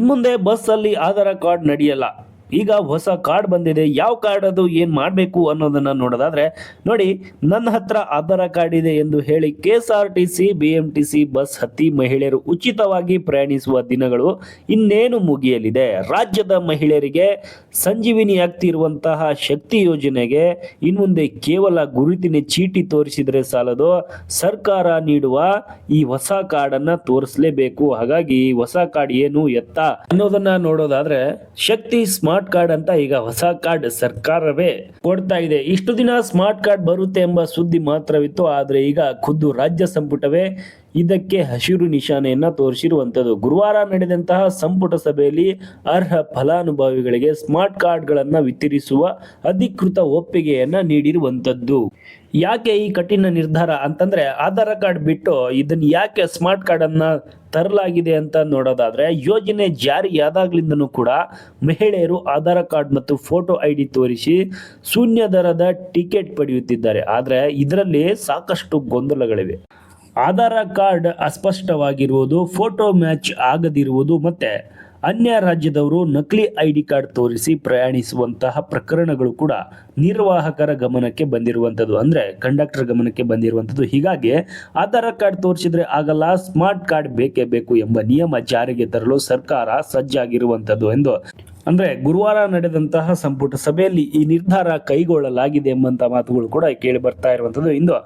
ಇನ್ಮುಂದೆ ಬಸ್ಸಲ್ಲಿ ಆಧಾರ್ ಕಾರ್ಡ್ ನಡೆಯಲ್ಲ. ಈಗ ಹೊಸ ಕಾರ್ಡ್ ಬಂದಿದೆ. ಯಾವ ಕಾರ್ಡ್ ಅದು? ಏನು ಮಾಡಬೇಕು ಅನ್ನೋದನ್ನ ನೋಡೋದಾದ್ರೆ, ನೋಡಿ, ನನ್ನ ಹತ್ರ ಆಧಾರ ಕಾರ್ಡ್ ಇದೆ ಎಂದು ಹೇಳಿ K S R T C B M T C bus ಹತ್ತಿ ಮಹಿಳೆಯರು ಉಚಿತವಾಗಿ ಪ್ರಯಾಣಿಸುವ ದಿನಗಳು ಇನ್ನೇನು ಮುಗಿಯಲಿದೆ. ರಾಜ್ಯದ ಮಹಿಳೆಯರಿಗೆ ಸಂಜೀವಿನಿ ಆಗ್ತಿರುವಂತಹ ಶಕ್ತಿ ಯೋಜನೆಗೆ ಇನ್ಮುಂದೆ ಕೇವಲ ಗುರುತಿನ ಚೀಟಿ ತೋರಿಸಿದರೆ ಸಾಲದು. ಸರ್ಕಾರ ನೀಡುವ ಈ ಹೊಸ ಕಾರ್ಡನ್ನ ತೋರಿಸಲೇಬೇಕು. ಹಾಗಾಗಿ ಈ ಹೊಸ ಕಾರ್ಡ್ ಏನು ಎತ್ತ ಅನ್ನೋದನ್ನ ನೋಡೋದಾದ್ರೆ, ಶಕ್ತಿ ಸ್ಮಾರ್ಟ್ ಕಾರ್ಡ್ ಅಂತ ಈಗ ಹೊಸ ಕಾರ್ಡ್ ಸರ್ಕಾರವೇ ಕೊಡ್ತಾ ಇದೆ. ಇಷ್ಟು ದಿನ ಸ್ಮಾರ್ಟ್ ಕಾರ್ಡ್ ಬರುತ್ತೆ ಎಂಬ ಸುದ್ದಿ ಮಾತ್ರವಿತ್ತು, ಆದರೆ ಈಗ ಖುದ್ದು ರಾಜ್ಯ ಸಂಪುಟವೇ ಇದಕ್ಕೆ ಹಸಿರು ನಿಶಾನೆಯನ್ನ ತೋರಿಸಿರುವಂತದ್ದು ಗುರುವಾರ ನಡೆದಂತಹ ಸಂಪುಟ ಸಭೆಯಲ್ಲಿ ಅರ್ಹ ಫಲಾನುಭವಿಗಳಿಗೆ ಸ್ಮಾರ್ಟ್ ಕಾರ್ಡ್ಗಳನ್ನು ವಿತರಿಸುವ ಅಧಿಕೃತ ಒಪ್ಪಿಗೆಯನ್ನ ನೀಡಿರುವಂತದ್ದು ಯಾಕೆ ಈ ಕಠಿಣ ನಿರ್ಧಾರ ಅಂತಂದ್ರೆ, ಆಧಾರ್ ಕಾರ್ಡ್ ಬಿಟ್ಟು ಇದನ್ನ ಯಾಕೆ ಸ್ಮಾರ್ಟ್ ಕಾರ್ಡ್ ಅನ್ನ ತರಲಾಗಿದೆ ಅಂತ ನೋಡೋದಾದ್ರೆ ಯೋಜನೆ ಜಾರಿಯಾದಾಗ್ಲಿಂದನೂ ಕೂಡ ಮಹಿಳೆಯರು ಆಧಾರ್ ಕಾರ್ಡ್ ಮತ್ತು ಫೋಟೋ ಐ ಡಿ ತೋರಿಸಿ ಶೂನ್ಯ ದರದ ಟಿಕೆಟ್ ಪಡೆಯುತ್ತಿದ್ದಾರೆ. ಆದರೆ ಇದರಲ್ಲಿ ಸಾಕಷ್ಟು ಗೊಂದಲಗಳಿವೆ. ಆಧಾರ್ ಕಾರ್ಡ್ ಅಸ್ಪಷ್ಟವಾಗಿರುವುದು, ಫೋಟೋ ಮ್ಯಾಚ್ ಆಗದಿರುವುದು ಮತ್ತೆ ಅನ್ಯ ರಾಜ್ಯದವರು ನಕಲಿ ಐ ಡಿ ಕಾರ್ಡ್ ತೋರಿಸಿ ಪ್ರಯಾಣಿಸುವಂತಹ ಪ್ರಕರಣಗಳು ಕೂಡ ನಿರ್ವಾಹಕರ ಗಮನಕ್ಕೆ ಬಂದಿರುವಂಥದ್ದು. ಅಂದರೆ ಕಂಡಕ್ಟರ್ ಗಮನಕ್ಕೆ ಬಂದಿರುವಂಥದ್ದು. ಹೀಗಾಗಿ ಆಧಾರ್ ಕಾರ್ಡ್ ತೋರಿಸಿದ್ರೆ ಆಗಲ್ಲ, ಸ್ಮಾರ್ಟ್ ಕಾರ್ಡ್ ಬೇಕೇ ಬೇಕು ಎಂಬ ನಿಯಮ ಜಾರಿಗೆ ತರಲು ಸರ್ಕಾರ ಸಜ್ಜಾಗಿರುವಂಥದ್ದು ಎಂದು. ಅಂದ್ರೆ ಗುರುವಾರ ನಡೆದಂತಹ ಸಂಪುಟ ಸಭೆಯಲ್ಲಿ ಈ ನಿರ್ಧಾರ ಕೈಗೊಳ್ಳಲಾಗಿದೆ ಎಂಬಂತಹ ಮಾತುಗಳು ಕೂಡ ಕೇಳಿ ಬರ್ತಾ ಇರುವಂತದ್ದು ಇಂದು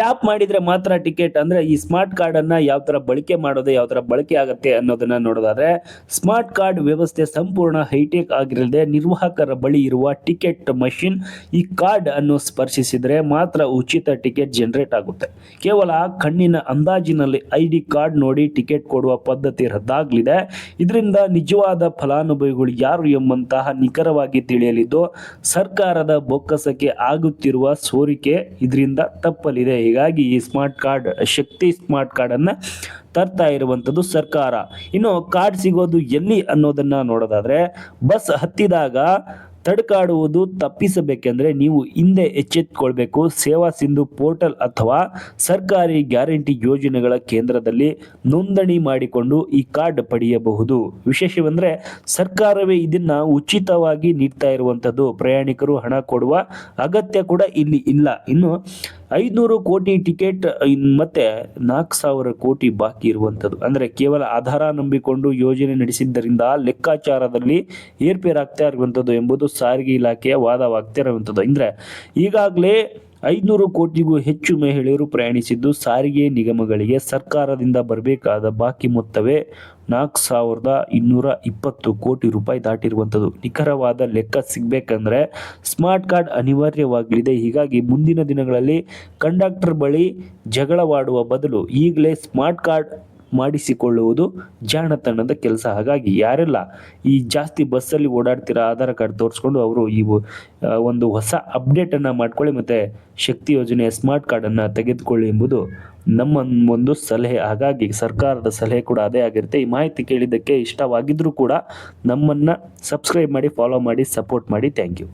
ಟ್ಯಾಪ್ ಮಾಡಿದ್ರೆ ಮಾತ್ರ ಟಿಕೆಟ್ ಅಂದ್ರೆ ಈ ಸ್ಮಾರ್ಟ್ ಕಾರ್ಡ್ ಅನ್ನ ಯಾವ ತರ ಬಳಕೆ ಮಾಡೋದು, ಯಾವ ತರ ಬಳಕೆ ಆಗುತ್ತೆ ಅನ್ನೋದನ್ನ ನೋಡೋದಾದ್ರೆ, ಸ್ಮಾರ್ಟ್ ಕಾರ್ಡ್ ವ್ಯವಸ್ಥೆ ಸಂಪೂರ್ಣ ಹೈಟೆಕ್ ಆಗಿರದೆ ನಿರ್ವಾಹಕರ ಬಳಿ ಇರುವ ಟಿಕೆಟ್ ಮಷಿನ್ ಈ ಕಾರ್ಡ್ ಅನ್ನು ಸ್ಪರ್ಶಿಸಿದ್ರೆ ಮಾತ್ರ ಉಚಿತ ಟಿಕೆಟ್ ಜನರೇಟ್ ಆಗುತ್ತೆ. ಕೇವಲ ಕಣ್ಣಿನ ಅಂದಾಜಿನಲ್ಲಿ ಐ ಡಿ ಕಾರ್ಡ್ ನೋಡಿ ಟಿಕೆಟ್ ಕೊಡುವ ಪದ್ಧತಿ ರದ್ದಾಗಲಿದೆ. ಇದರಿಂದ ನಿಜವಾದ ಫಲಾನುಭವಿಗಳು ಯಾರು ಎಂಬಂತಹ ನಿಖರವಾಗಿ ತಿಳಿಯಲಿದ್ದು, ಸರ್ಕಾರದ ಬೊಕ್ಕಸಕ್ಕೆ ಆಗುತ್ತಿರುವ ಸೋರಿಕೆ ಇದರಿಂದ ತಪ್ಪಲಿದೆ. ಹೀಗಾಗಿ ಈ ಸ್ಮಾರ್ಟ್ ಕಾರ್ಡ್, ಶಕ್ತಿ ಸ್ಮಾರ್ಟ್ ಕಾರ್ಡನ್ನು ತರ್ತಾ ಇರುವಂಥದ್ದು ಸರ್ಕಾರ. ಇನ್ನು ಕಾರ್ಡ್ ಸಿಗೋದು ಎಲ್ಲಿ ಅನ್ನೋದನ್ನು ನೋಡೋದಾದರೆ, ಬಸ್ ಹತ್ತಿದಾಗ ತಡ್ಕಾಡುವುದು ತಪ್ಪಿಸಬೇಕೆಂದರೆ ನೀವು ಹಿಂದೆ ಎಚ್ಚೆತ್ತುಕೊಳ್ಬೇಕು ಸೇವಾ ಸಿಂಧು ಪೋರ್ಟಲ್ ಅಥವಾ ಸರ್ಕಾರಿ ಗ್ಯಾರಂಟಿ ಯೋಜನೆಗಳ ಕೇಂದ್ರದಲ್ಲಿ ನೋಂದಣಿ ಮಾಡಿಕೊಂಡು ಈ ಕಾರ್ಡ್ ಪಡೆಯಬಹುದು. ವಿಶೇಷವೆಂದರೆ, ಸರ್ಕಾರವೇ ಇದನ್ನು ಉಚಿತವಾಗಿ ನೀಡ್ತಾ ಇರುವಂಥದ್ದು ಪ್ರಯಾಣಿಕರು ಹಣ ಕೊಡುವ ಅಗತ್ಯ ಕೂಡ ಇಲ್ಲಿ ಇಲ್ಲ. ಇನ್ನು ಐದುನೂರು ಕೋಟಿ ಟಿಕೆಟ್ ಮತ್ತೆ ನಾಲ್ಕು ಸಾವಿರ ಕೋಟಿ ಬಾಕಿ ಇರುವಂಥದ್ದು. ಅಂದರೆ ಕೇವಲ ಆಧಾರ ನಂಬಿಕೊಂಡು ಯೋಜನೆ ನಡೆಸಿದ್ದರಿಂದ ಲೆಕ್ಕಾಚಾರದಲ್ಲಿ ಏರ್ಪೇರಾಗ್ತಾ ಇರುವಂಥದ್ದು ಎಂಬುದು ಸಾರಿಗೆ ಇಲಾಖೆಯ ವಾದವಾಗ್ತಾ ಇರುವಂಥದ್ದು. ಅಂದರೆ ಈಗಾಗಲೇ ಐದುನೂರು ಕೋಟಿಗೂ ಹೆಚ್ಚು ಮಹಿಳೆಯರು ಪ್ರಯಾಣಿಸಿದ್ದು ಸಾರಿಗೆ ನಿಗಮಗಳಿಗೆ ಸರ್ಕಾರದಿಂದ ಬರಬೇಕಾದ ಬಾಕಿ ಮೊತ್ತವೇ ನಾಲ್ಕು ಸಾವಿರದ ಇನ್ನೂರ ಇಪ್ಪತ್ತು ಕೋಟಿ ರೂಪಾಯಿ ದಾಟಿರುವಂಥದ್ದು. ನಿಖರವಾದ ಲೆಕ್ಕ ಸಿಗಬೇಕಂದ್ರೆ ಸ್ಮಾರ್ಟ್ ಕಾರ್ಡ್ ಅನಿವಾರ್ಯವಾಗಲಿದೆ ಹೀಗಾಗಿ ಮುಂದಿನ ದಿನಗಳಲ್ಲಿ ಕಂಡಕ್ಟರ್ ಬಳಿ ಜಗಳವಾಡುವ ಬದಲು ಈಗಲೇ ಸ್ಮಾರ್ಟ್ ಕಾರ್ಡ್ ಮಾಡಿಸಿಕೊಳ್ಳುವುದು ಜಾಣತನದ ಕೆಲಸ. ಹಾಗಾಗಿ ಯಾರೆಲ್ಲ ಈ ಜಾಸ್ತಿ ಬಸ್ಸಲ್ಲಿ ಓಡಾಡ್ತೀರಾ, ಆಧಾರ್ ಕಾರ್ಡ್ ತೋರಿಸ್ಕೊಂಡು ಅವರು ಈ ಒಂದು ಹೊಸ ಅಪ್ಡೇಟನ್ನು ಮಾಡ್ಕೊಳ್ಳಿ ಮತ್ತು ಶಕ್ತಿ ಯೋಜನೆಯ ಸ್ಮಾರ್ಟ್ ಕಾರ್ಡನ್ನು ತೆಗೆದುಕೊಳ್ಳಿ ಎಂಬುದು ನಮ್ಮ ಒಂದು ಸಲಹೆ. ಹಾಗಾಗಿ ಸರ್ಕಾರದ ಸಲಹೆ ಕೂಡ ಅದೇ ಆಗಿರುತ್ತೆ. ಈ ಮಾಹಿತಿ ಕೇಳಿದ್ದಕ್ಕೆ ಇಷ್ಟವಾಗಿದ್ದರೂ ಕೂಡ ನಮ್ಮನ್ನು ಸಬ್ಸ್ಕ್ರೈಬ್ ಮಾಡಿ, ಫಾಲೋ ಮಾಡಿ, ಸಪೋರ್ಟ್ ಮಾಡಿ. Thank you.